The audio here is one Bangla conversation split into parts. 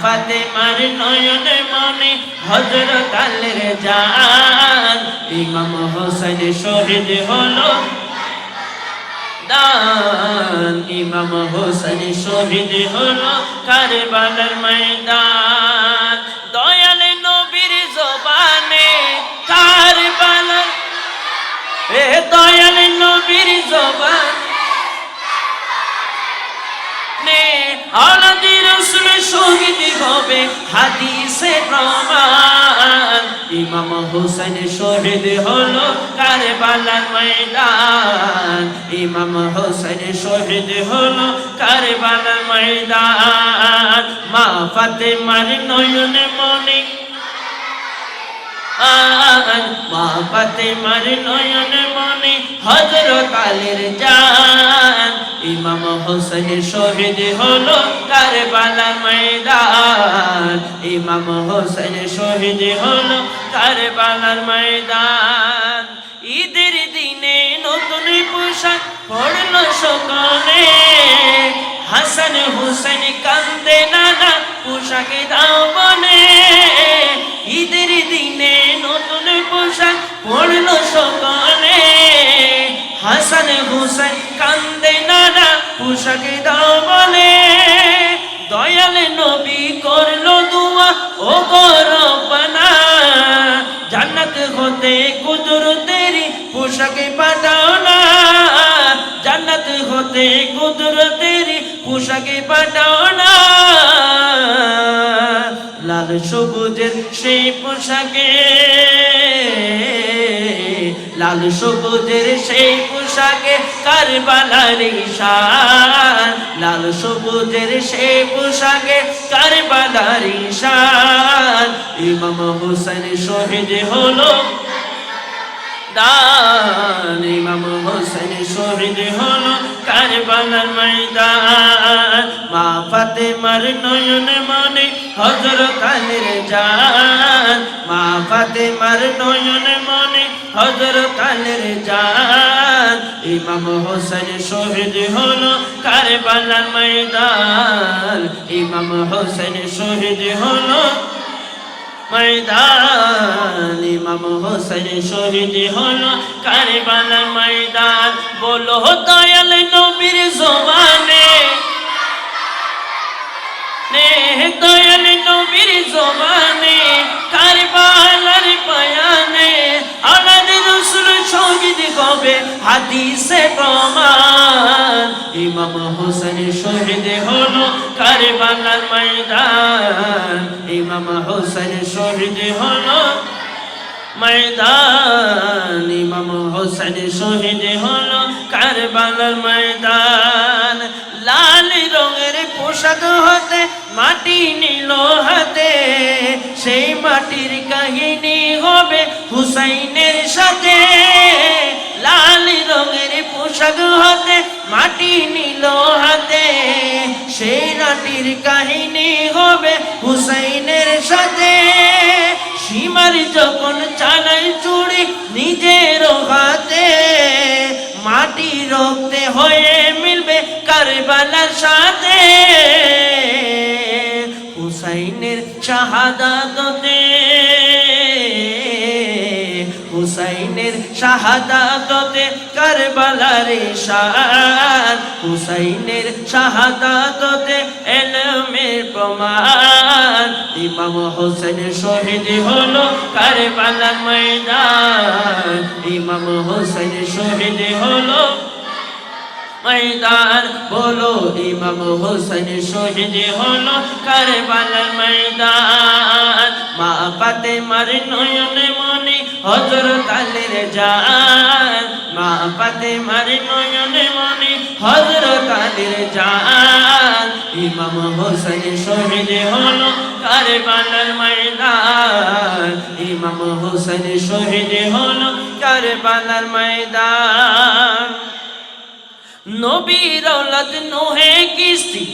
ফাতেমার নয়নে মনে হজরত আলীর জান। ইমাম হোসেন শহীদ হলো দান। ইমাম হোসেন শহীদ হলো কারবালার ময়দান। দয়াল নবীর জবানে কারবালার এ দয়াল নবীর জবান নে আলাদি রসুল শহীদ হবে হাদিসে প্রমাণ। ইমাম হোসেন শহীদ হলো কারবালার ময়দান। ইমাম হোসেন শহীদ হলো কারবালার ময়দান। মা ফাতেমার নয়নে মনে আন মা ফাতেমার নয়ন মনে হযরত আলীর জান। ইমাম হোসেন শহীদ হলো কারবালা ময়দান। ইমাম হোসেন শহীদ হলো কারবালার ময়দান। ঈদের দিনে নতুন পোশাক পড়ল সকালে। হাসান হুসেন কান্দে নানা পোশাকে দাও বনে ঈদের দিনে পড়ল সকালে। হাসান হুসেন কান্দে নানা পোশাকে দাও বলে দয়াল নবী করল দুয়া ও গরবানা জান্নাত হতে কুদরতেরি পোশাকে পাঠাও না জান্নাত হতে কুদরতেরি পোশাকে পাঠাও না লাল সবুজের সেই পোশাকে লাল সবুজের সেই পোশাকে কারবালার ঈশান। লাল সবুজের সেই পোশাকে কারবালার ঈশান। ইমাম হোসেন শহীদ হলো দান। ইমাম হোসেন শহীদ হলো কারবালার ময়দান। মা ফাতেমার নয়ন মনে হযরত আলীর জান। মা ফাতেমার নয়ন হযরত আলীর জান, ইমাম হোসেন শহীদ হলো কারবালার ময়দান। ইমাম হোসেন শহীদ হলো ময়দান। ইমাম হোসেন শহীদ হলো কারবালার ময়দান। বলো দয়াল নবীর জবানে দয়াল নবীর জবানে কারবালার বয়ানে। হাদিসে প্রমাণ। ইমাম হোসেন শহীদ হলো কারবালার ময়দান? ইমাম হোসেন শহীদ হলো ময়দান। ইমাম হোসেন শহীদ হলো কারবালার ময়দান? লাল রঙের পোশাক হতে, মাটি নিল হাতে। সেই মাটির কাহিনী হবে হুসাইনের সাথে। পোশাক হতে, মাটি নিল হাতে। সেই মাটির কাহিনী হবে হুসাইনের সাথে। সীমার যখন চালাই চুড়ি নিজের হাতে, মাটি রক্তে হয়ে মিলবে কারবালার সাথে। হুসাইনের শাহাদাতে হুসাইনের শাহাদাতে কারবালার শান হুসাইনের শাহাদাতে এলমের প্রমাণ। ইমাম হোসেন শহীদ হলো কারবালার ময়দান। ইমাম হোসেন শহীদ হলো ময়দান। বলো, ইমাম হোসেন শহীদ হলো কারবালার ময়দান। মা পাতে মার নয়নে মনে হজরত আলীর জান, মা পাতে মারি নয়নে মনে। হজরত আলীর জান, ইমাম হোসেন শহীদ হলো কারবালার ময়দান। ইমাম হোসেন শহীদ হলো কারবালার ময়দান। নবীর ঔলাদ নোহে কিস্তি,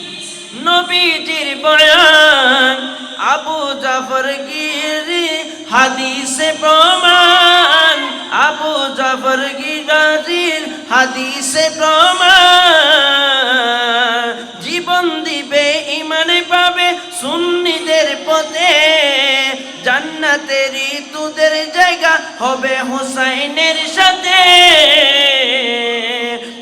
নবীজির বয়ান। আবু জাফর গিরি হাদিসে প্রমাণ, আবু জাফর গিরাজির হাদিসে প্রমাণ, জীবন দিবে ইমানে পাবে সুন্নিদের পথে। জান্নাতেরই তোদের জায়গা হবে হোসাইনের সাথে।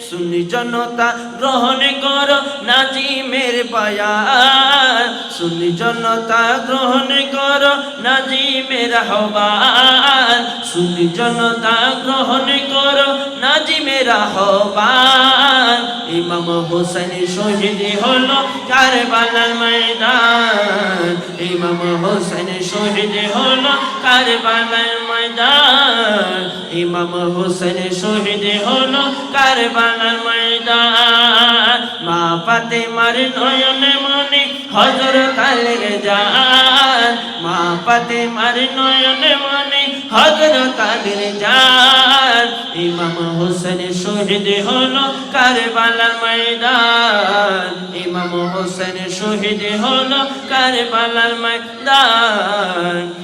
সুন্নি জনতা গ্রহণ কর নাজিমের বায়ান সুন্নি জনতা গ্রহণ কর নাজিমের আহ্বান। সুন্নি জনতা গ্রহণ কর নাজিমের আহ্বান। ইমাম হোসেন শহীদ হলো কারবালার ময়দান। ইমাম হোসেন শহীদ হলো কারবালার ময়দান। ইমাম হোসেন শহীদ হলো কারবালার ময়দান। মা পাতে মার নয়নে মনে হজরত আলীর জান মা পাতে মার নয়নে মনে হজরত আলীর জান ইমাম হোসেন শহীদ হলো কারবালার ময়দান। ইমাম হোসেন শহীদ হলো কারবালার ময়দান।